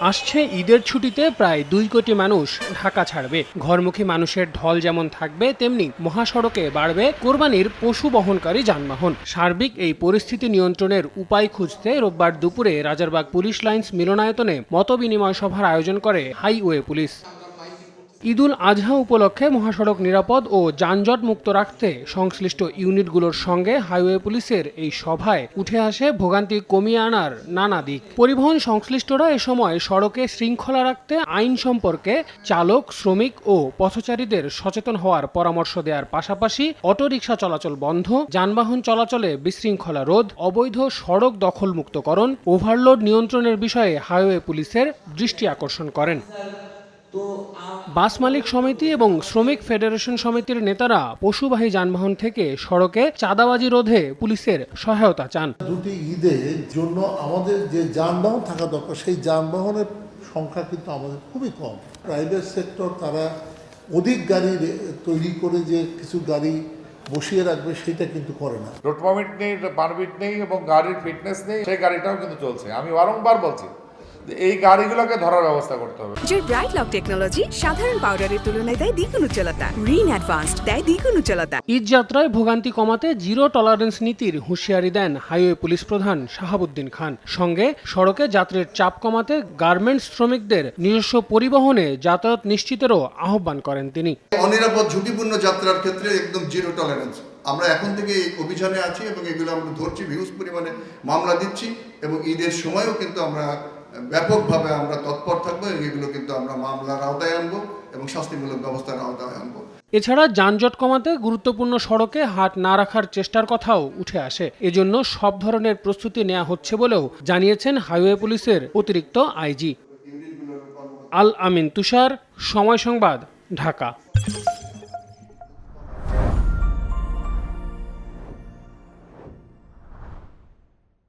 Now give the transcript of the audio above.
আসছে ঈদের ছুটিতে প্রায় দুই কোটি মানুষ ঢাকা ছাড়বে। ঘরমুখী মানুষের ঢল যেমন থাকবে, তেমনি মহাসড়কে বাড়বে কোরবানির পশু বহনকারী যানবাহন। সার্বিক এই পরিস্থিতি নিয়ন্ত্রণের উপায় খুঁজতে রোববার দুপুরে রাজারবাগ পুলিশ লাইন্স মিলনায়তনে মতবিনিময় সভার আয়োজন করে হাইওয়ে পুলিশ। ঈদুল আজহা উপলক্ষে মহাসড়ক নিরাপদ ও যানজট মুক্ত রাখতে সংশ্লিষ্ট ইউনিটগুলোর সঙ্গে হাইওয়ে পুলিশের এই সভায় উঠে আসে ভোগান্তি কমিয়ে আনার নানা দিক। পরিবহন সংশ্লিষ্টরা এ সময় সড়কে শৃঙ্খলা রাখতে, আইন সম্পর্কে চালক, শ্রমিক ও পথচারীদের সচেতন হওয়ার পরামর্শ দেওয়ার পাশাপাশি অটোরিকশা চলাচল বন্ধ, যানবাহন চলাচলে বিশৃঙ্খলা রোধ, অবৈধ সড়ক দখলমুক্তকরণ, ওভারলোড নিয়ন্ত্রণের বিষয়ে হাইওয়ে পুলিশের দৃষ্টি আকর্ষণ করেন। বাস মালিক সমিতি এবং শ্রমিক ফেডারেশন সমিতির নেতারা পশুবাহী যানবাহন থেকে সড়কে চাঁদাবাজি রোধে পুলিশের সহায়তা চান। দুটি ঈদের জন্য আমাদের যে যানবাহন থাকা দরকার সেই যানবাহনের সংখ্যা কিন্তু আমাদের খুবই কম। প্রাইভেট সেক্টর তারা অধিক গাড়ি তৈরি করে যে কিছু গাড়ি বসিয়ে রাখবে সেটা কিন্তু করে না। রোড পারমিট নেই পারমিট নেই এবং গাড়ির ফিটনেস নেই সেই গাড়িটাও কিন্তু চলছে। আমি বারংবার বলছি এই গাড়িগুলোকে ধরার ব্যবস্থা করতে হবে। যে ব্রাইট লক টেকনোলজি সাধারণ পাউডারের তুলনায় দেয় দ্বিগুণ উজ্জ্বলতা। রিন অ্যাডভান্সড দেয় দ্বিগুণ উজ্জ্বলতা। ঈদ যাত্রায় ভোগান্তি কমাতে জিরো টলারেন্স নীতির হুঁশিয়ারি দেন হাইওয়ে পুলিশ প্রধান শাহাবুদ্দিন খান। সঙ্গে সড়কে যাত্রীর চাপ কমাতে গার্মেন্টস শ্রমিকদের নিজস্ব পরিবহনে যাতায়াত নিশ্চিতেরও আহ্বান করেন তিনি। অনিরাপদ ঝুঁকিপূর্ণ যাত্রার ক্ষেত্রে একদম জিরো টলারেন্স আমরা এখন থেকে এই অভিযানে আছি এবং এগুলো আমরা ধরছি হিউজ পরিমাণে মামলা দিচ্ছি এবং ঈদের সময়ও কিন্তু আমরা ব্যাপকভাবে আমরা তৎপর থাকব, এগুলো কিন্তু আমরা মামলার আওতায় আনব এবং শাস্তিমূলক ব্যবস্থার আওতায় আনব। এছাড়া যানজট কমাতে গুরুত্বপূর্ণ সড়কে হাট না রাখার চেষ্টার কথাও উঠে আসে। এজন্য সব ধরনের প্রস্তুতি নেওয়া হচ্ছে বলেও জানিয়েছেন হাইওয়ে পুলিশের অতিরিক্ত আইজি। আল আমিন তুষার, সময় সংবাদ, ঢাকা।